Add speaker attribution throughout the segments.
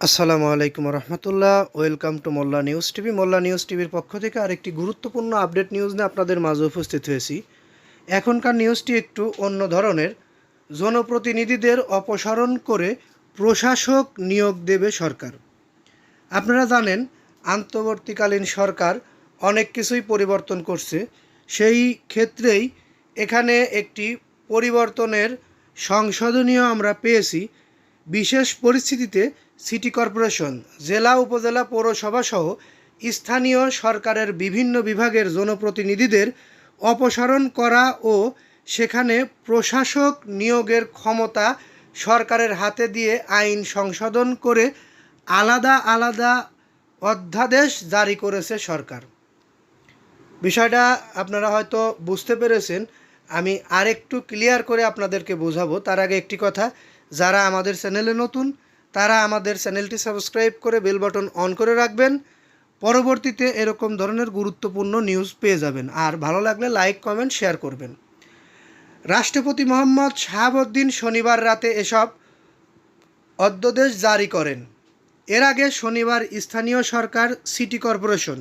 Speaker 1: আসসালামু আলাইকুম রহমতুল্লাহ। Welcome to Molla news TV. Molla news টিভির পক্ষ থেকে আরেকটি গুরুত্বপূর্ণ আপডেট নিউজ নিয়ে আপনাদের মাঝে উপস্থিত হয়েছি। এখনকার নিউজটি একটু অন্য ধরনের। জনপ্রতিনিধিদের অপসারণ করে প্রশাসক নিয়োগ দেবে সরকার। আপনারা জানেন, আন্তর্বর্তীকালীন সরকার অনেক কিছুই পরিবর্তন করছে। সেই ক্ষেত্রেই এখানে একটি পরিবর্তনের সংশোধনীয় আমরা পেয়েছি। বিশেষ পরিস্থিতিতে সিটি কর্পোরেশন, জেলা, উপজেলা, পৌরসভা সহ স্থানীয় সরকারের বিভিন্ন বিভাগের জনপ্রতিনিধিদের অপসারণ করা ও সেখানে প্রশাসক নিয়োগের ক্ষমতা সরকারের হাতে দিয়ে আইন সংশোধন করে আলাদা আলাদা অধ্যাদেশ জারি করেছে সরকার। বিষয়টা আপনারা হয়তো বুঝতে পেরেছেন, আমি আরেকটু ক্লিয়ার করে আপনাদেরকে বোঝাবো। তার আগে একটি কথা, যারা আমাদের চ্যানেলে নতুন তারা আমাদের চ্যানেলটি সাবস্ক্রাইব করে বেল বাটন অন করে রাখবেন। পরবর্তীতে এরকম ধরনের গুরুত্বপূর্ণ নিউজ পেয়ে যাবেন। আর ভালো লাগলে লাইক, কমেন্ট, শেয়ার করবেন। রাষ্ট্রপতি মোহাম্মদ শাহাবুদ্দিন শনিবার রাতে এসব অধ্যাদেশ জারি করেন। এর আগে শনিবার স্থানীয় সরকার, সিটি কর্পোরেশন,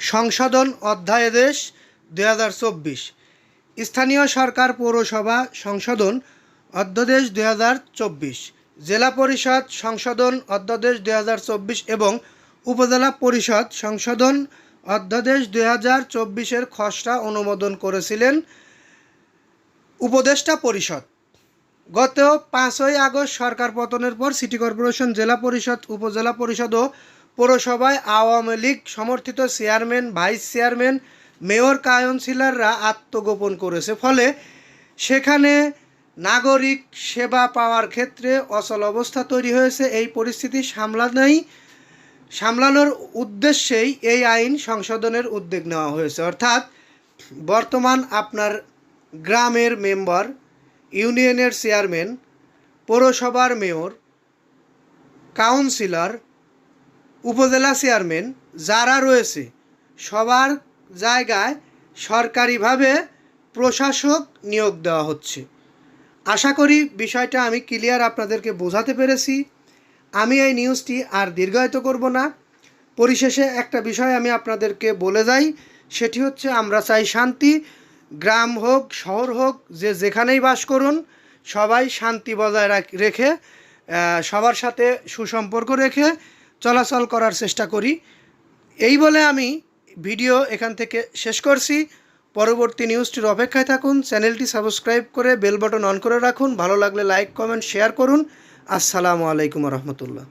Speaker 1: সংশোধন অধ্যাদেশ চব্বিশ। স্থানীয় সরকার পৌরসভা সংশোধন অধ্যাদেশ চব্বিশ। জেলা পরিষদ সংশোধন অধ্যাদেশ দুই হাজার চব্বিশ এবং উপজেলা পরিষদ সংশোধন অধ্যাদেশ দুই হাজার চব্বিশের খসড়া অনুমোদন করেছিলেন উপদেষ্টা পরিষদ। গত পাঁচই আগস্ট সরকার পতনের পর সিটি কর্পোরেশন, জেলা পরিষদ, উপজেলা পরিষদ ও পৌরসভায় আওয়ামী লীগ সমর্থিত চেয়ারম্যান, ভাইস চেয়ারম্যান, মেয়র, কাউন্সিলররা আত্মগোপন করেছে। ফলে সেখানে নাগরিক সেবা পাওয়ার ক্ষেত্রে অচল অবস্থা তৈরি হয়েছে, এই পরিস্থিতি সামলানোই, সামলানোর উদ্দেশ্যেই এই আইন সংশোধনের উদ্যোগ নেওয়া হয়েছে। অর্থাৎ, বর্তমান আপনার গ্রামের মেম্বার, ইউনিয়নের চেয়ারম্যান, পৌরসভার মেয়র, কাউন্সিলর, উপজেলা চেয়ারম্যান যারা রয়েছে, সবার জায়গায় সরকারিভাবে প্রশাসক নিয়োগ দেওয়া হচ্ছে। আশা করি বিষয়টা আমি ক্লিয়ার আপনাদেরকে বোঝাতে পেরেছি। আমি এই নিউজটি আর দীর্ঘায়িত করব না। পরিশেষে একটা বিষয় আমি আপনাদেরকে বলে যাই, সেটি হচ্ছে আমরা চাই শান্তি, গ্রাম হোক, শহর হোক, যে যেখানেই বাস করুন, সবাই শান্তি বজায় রাখ- সবার সাথে সুসম্পর্ক রেখে চলাচল করার চেষ্টা করি। এই বলে আমি ভিডিও এখান থেকে শেষ করছি। পরবর্তী নিউজটির অপেক্ষায় থাকুন, চ্যানেলটি সাবস্ক্রাইব করে বেল বাটন অন করে রাখুন, ভালো লাগলে লাইক, কমেন্ট, শেয়ার করুন। আসসালামু আলাইকুম রহমতুল্লাহ।